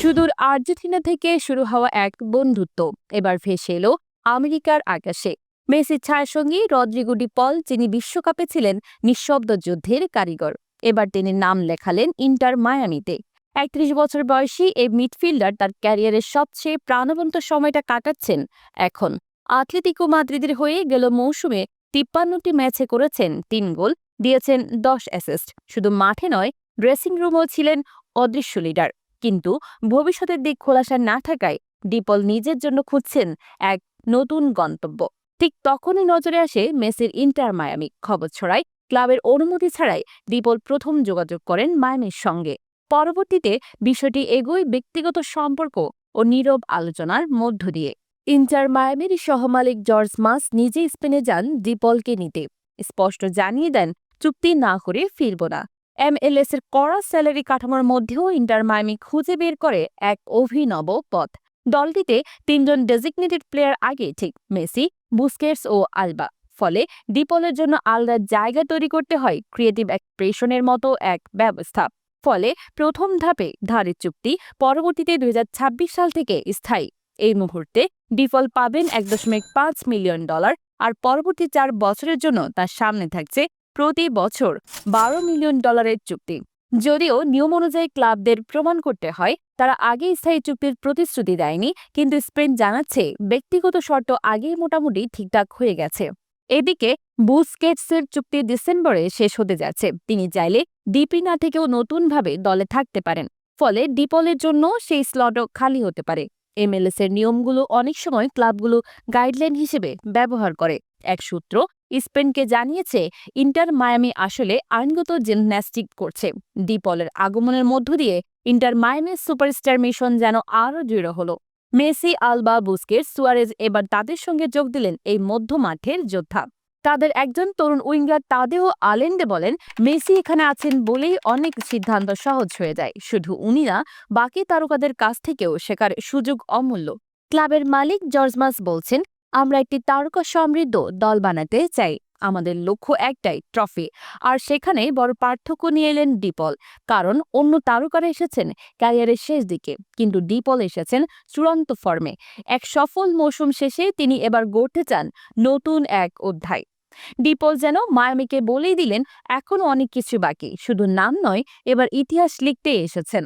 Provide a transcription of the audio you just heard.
সুদূর আর্জেন্টিনা থেকে শুরু হওয়া এক বন্ধুত্ব। এবার ভেসে এলো আমেরিকার আকাশে। মেসির ছায়াসঙ্গী রদ্রিগো ডি পল, যিনি বিশ্বকাপে ছিলেন নিঃশব্দ যুদ্ধের কারিগর। এবার তিনি নাম লেখালেন ইন্টার মায়ামিতে। একত্রিশ বছর বয়সী এই মিডফিল্ডার তার ক্যারিয়ারের সবচেয়ে প্রাণবন্ত সময়টা কাটাচ্ছেন এখন। আতলেতিকো মাদ্রিদের হয়ে গেল মৌসুমে তিপ্পান্নটি ম্যাচে করেছেন তিন গোল, দিয়েছেন দশ অ্যাসিস্ট। শুধু মাঠে নয়, ড্রেসিং রুমও ছিলেন অদৃশ্য লিডার। কিন্তু ভবিষ্যতের দিক খোলাসা না থাকায় ডিপল নিজের জন্য খুঁজছেন এক নতুন গন্তব্য। ঠিক তখনই নজরে আসে মেসির ইন্টার মায়ামি। খবর ছড়ায়, ক্লাবের অনুমতি ছাড়াই ডিপল প্রথম যোগাযোগ করেন মায়ামির সঙ্গে। পরবর্তীতে বিষয়টি এগোয় ব্যক্তিগত সম্পর্ক ও নীরব আলোচনার মধ্য দিয়ে। ইন্টার মায়ামির সহমালিক জর্জ মাস নিজে স্পেনে যান ডিপলকে নিতে। স্পষ্ট জানিয়ে দেন, চুক্তি না করে ফিরব না। এমএলএস এর কড়া স্যালারি কাঠামোর মধ্যেও ইন্টার মায়ামি খুঁজে বের করে এক অভিনব পথ। দলটিতে তিনজন ডেজিগনেটেড প্লেয়ার আগে, ঠিক মেসি, বুস্কেটস ও আলবা। ফলে ডিপলের জন্য আলাদা জায়গা তৈরি করতে হয় ক্রিয়েটিভ এক্সপ্রেশনের মতো এক ব্যবস্থা। ফলে প্রথম ধাপে ধারের চুক্তি পরবর্তীতে দুই হাজার ছাব্বিশ সাল থেকে স্থায়ী। এই মুহূর্তে ডিফল পাবেন এক দশমিক পাঁচ মিলিয়ন ডলার আর পরবর্তী চার বছরের জন্য তার সামনে থাকছে প্রতি বছর বারো মিলিয়ন ডলারের চুক্তি। যদিও নিয়ম অনুযায়ী ক্লাবদের প্রমাণ করতে হয়, তারা আগে স্থায়ী চুক্তির প্রতিশ্রুতি দেয়নি, কিন্তু স্পেন জানাচ্ছে ব্যক্তিগত শর্ত আগেই মোটামুটি ঠিকঠাক হয়ে গেছে। এদিকে বুসকেটসের চুক্তি ডিসেম্বরে শেষ হতে যাচ্ছে। তিনি চাইলে ডিপিনা থেকেও নতুনভাবে দলে থাকতে পারেন। ফলে ডিপলের জন্য সেই স্লটও খালি হতে পারে। এমএলএস এর নিয়মগুলো অনেক সময় ক্লাবগুলো গাইডলাইন হিসেবে ব্যবহার করে। এক সূত্র স্পেনকে জানিয়েছে, ইন্টার মায়ামি আসলে আইনগত জিমন্যাস্টিক করছে। ডিপলের আগমনের মধ্য দিয়ে ইন্টার মায়ামির সুপারস্টার মিশন যেন আরও দৃঢ় হলো। মেসি, আলবা, বুস্কেট, সুয়ারেজ এবার তাদের সঙ্গে যোগ দিলেন এই মধ্য মাঠের যোদ্ধা। তাদের একজন তরুণ উইঙ্গার তাদেও আলেন্ডে বলেন, মেসি এখানে আছেন বলেই অনেক সিদ্ধান্ত সহজ হয়ে যায়। শুধু উনি না বাকি তারকাদের কাছ থেকেও শেখার সুযোগ অমূল্য। ক্লাবের মালিক জর্জমাস বলছেন আমরা একটি তারকা সমৃদ্ধ দল বানাতে চাই। আমাদের লক্ষ্য একটাই ট্রফি আর সেখানে বড় পার্থক্য নিয়ে এলেন ডিপল কারণ অন্য তারকারা এসেছেন ক্যারিয়ারের শেষ দিকে, কিন্তু ডিপল এসেছেন চূড়ান্ত ফর্মে এক সফল মৌসুম শেষে তিনি এবার গড়তে চান নতুন এক অধ্যায়। ডিপল যেন মায়ামিকে বলেই দিলেন এখনও অনেক কিছু বাকি। শুধু নাম নয়, এবার ইতিহাস লিখতে এসেছেন।